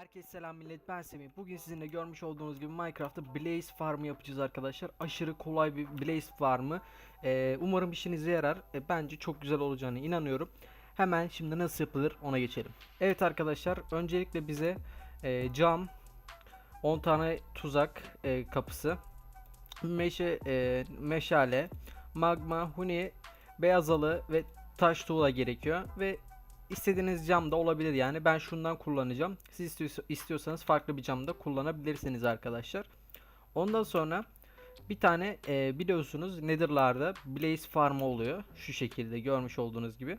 Herkese selam millet ben Semih. Bugün sizinle görmüş olduğunuz gibi Minecraft'ta Blaze Farm'ı yapacağız arkadaşlar. Aşırı kolay bir Blaze Farm'ı. Ee, umarım işinize yarar. Ee, bence çok güzel olacağını inanıyorum. Hemen şimdi nasıl yapılır ona geçelim. Evet arkadaşlar öncelikle bize e, cam, 10 tane tuzak e, kapısı, meşe, e, meşale, magma, huni, beyaz halı ve taş tuğla gerekiyor. Ve İstediğiniz cam da olabilir yani. Ben şundan kullanacağım. Siz istiyorsa- istiyorsanız farklı bir camda kullanabilirsiniz arkadaşlar. Ondan sonra bir tane e, biliyorsunuz Nether'larda Blaze Farm oluyor. Şu şekilde görmüş olduğunuz gibi.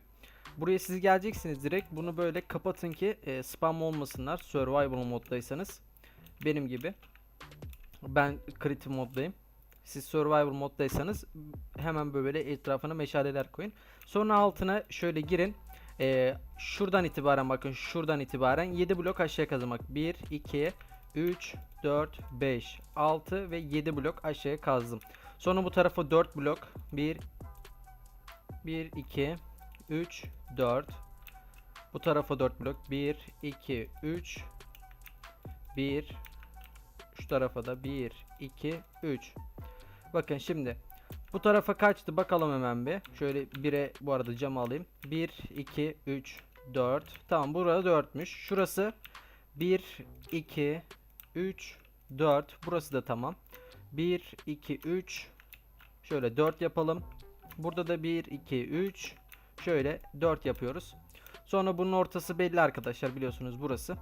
Buraya siz geleceksiniz direkt. Bunu böyle kapatın ki e, spam olmasınlar. Survival moddaysanız. Benim gibi. Ben Creative moddayım. Siz Survival moddaysanız hemen böyle etrafına meşaleler koyun. Sonra altına şöyle girin. Ee, şuradan itibaren bakın şuradan itibaren 7 blok aşağı kazımak. 1, 2, 3, 4, 5, 6 ve 7 blok aşağıya kazdım. Sonra bu tarafa 4 blok. 1, 1, 2, 3, 4. Bu tarafa 4 blok. 1, 2, 3, 1. Şu tarafa da 1, 2, 3. Bakın şimdi bu tarafa kaçtı bakalım hemen bir. Şöyle 1'e bu arada cam alayım. 1, 2, 3, 4. Tamam burada 4'müş. Şurası 1, 2, 3, 4. Burası da tamam. 1, 2, 3. Şöyle 4 yapalım. Burada da 1, 2, 3. Şöyle 4 yapıyoruz. Sonra bunun ortası belli arkadaşlar biliyorsunuz burası.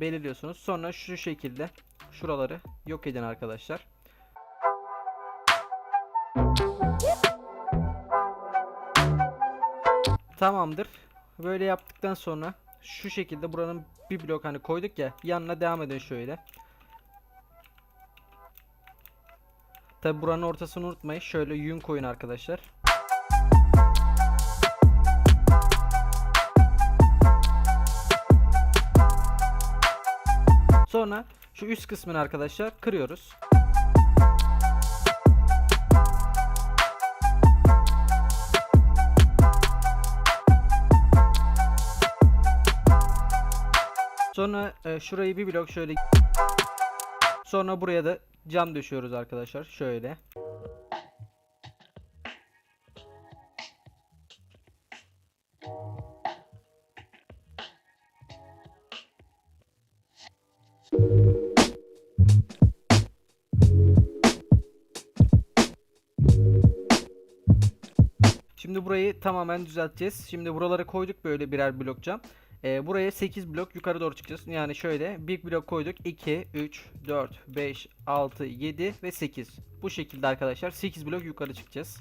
Belirliyorsunuz. Sonra şu şekilde şuraları yok edin arkadaşlar. Tamamdır. Böyle yaptıktan sonra şu şekilde buranın bir blok hani koyduk ya yanına devam edin şöyle. Tabi buranın ortasını unutmayın. Şöyle yün koyun arkadaşlar. Sonra şu üst kısmını arkadaşlar kırıyoruz. Sonra e, şurayı bir blok şöyle Sonra buraya da cam döşüyoruz arkadaşlar. Şöyle. Şimdi burayı tamamen düzelteceğiz. Şimdi buraları koyduk böyle birer blok cam. Ee, buraya 8 blok yukarı doğru çıkacağız. Yani şöyle bir blok koyduk. 2, 3, 4, 5, 6, 7 ve 8. Bu şekilde arkadaşlar 8 blok yukarı çıkacağız.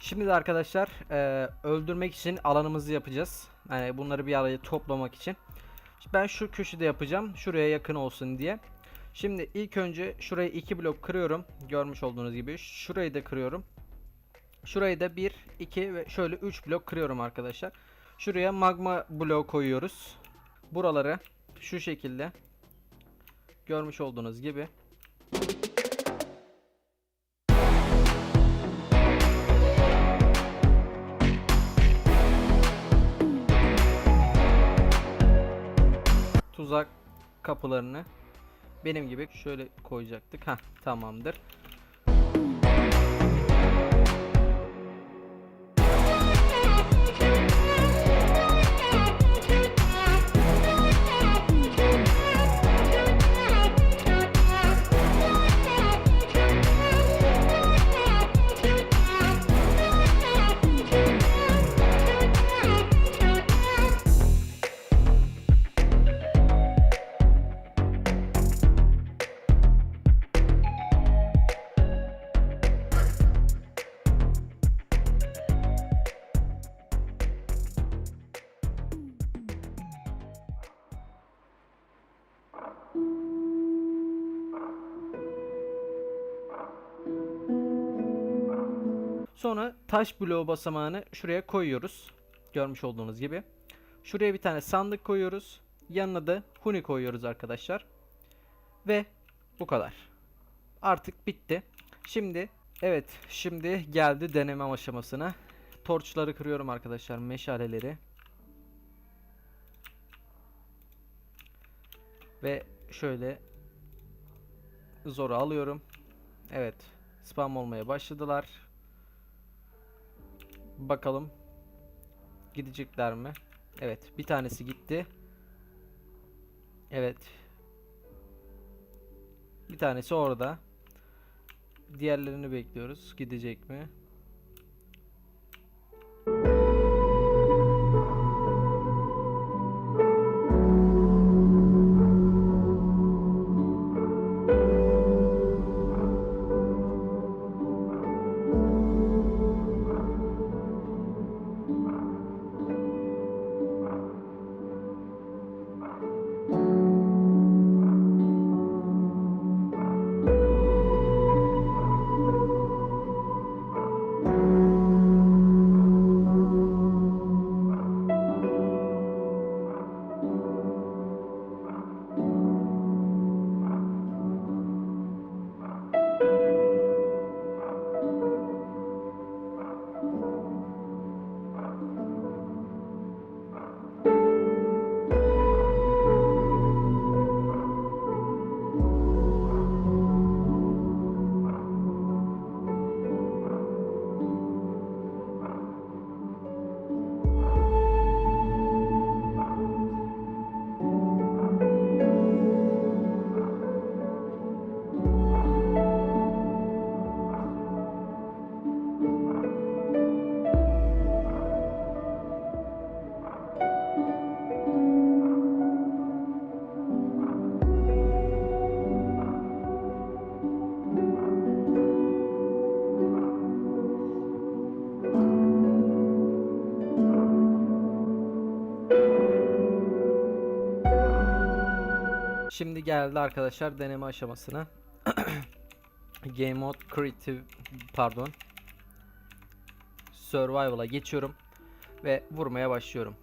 Şimdi de arkadaşlar e, öldürmek için alanımızı yapacağız. Yani bunları bir araya toplamak için. Ben şu köşede yapacağım. Şuraya yakın olsun diye. Şimdi ilk önce şurayı iki blok kırıyorum. Görmüş olduğunuz gibi. Şurayı da kırıyorum. Şurayı da 1, 2 ve şöyle 3 blok kırıyorum arkadaşlar. Şuraya magma bloğu koyuyoruz. Buraları şu şekilde görmüş olduğunuz gibi. Tuzak kapılarını benim gibi şöyle koyacaktık. Ha tamamdır. Sonra taş bloğu basamağını şuraya koyuyoruz. Görmüş olduğunuz gibi. Şuraya bir tane sandık koyuyoruz. Yanına da huni koyuyoruz arkadaşlar. Ve bu kadar. Artık bitti. Şimdi evet şimdi geldi deneme aşamasına. Torçları kırıyorum arkadaşlar meşaleleri. Ve şöyle zoru alıyorum. Evet spam olmaya başladılar. Bakalım. Gidecekler mi? Evet. Bir tanesi gitti. Evet. Bir tanesi orada. Diğerlerini bekliyoruz. Gidecek mi? Şimdi geldi arkadaşlar deneme aşamasına. Game Mode Creative pardon. Survival'a geçiyorum ve vurmaya başlıyorum.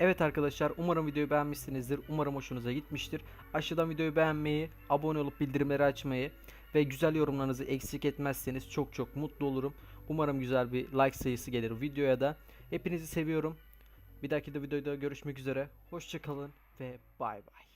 Evet arkadaşlar umarım videoyu beğenmişsinizdir. Umarım hoşunuza gitmiştir. Aşağıdan videoyu beğenmeyi, abone olup bildirimleri açmayı ve güzel yorumlarınızı eksik etmezseniz çok çok mutlu olurum. Umarım güzel bir like sayısı gelir videoya da. Hepinizi seviyorum. Bir dahaki de videoda görüşmek üzere. Hoşçakalın ve bay bay.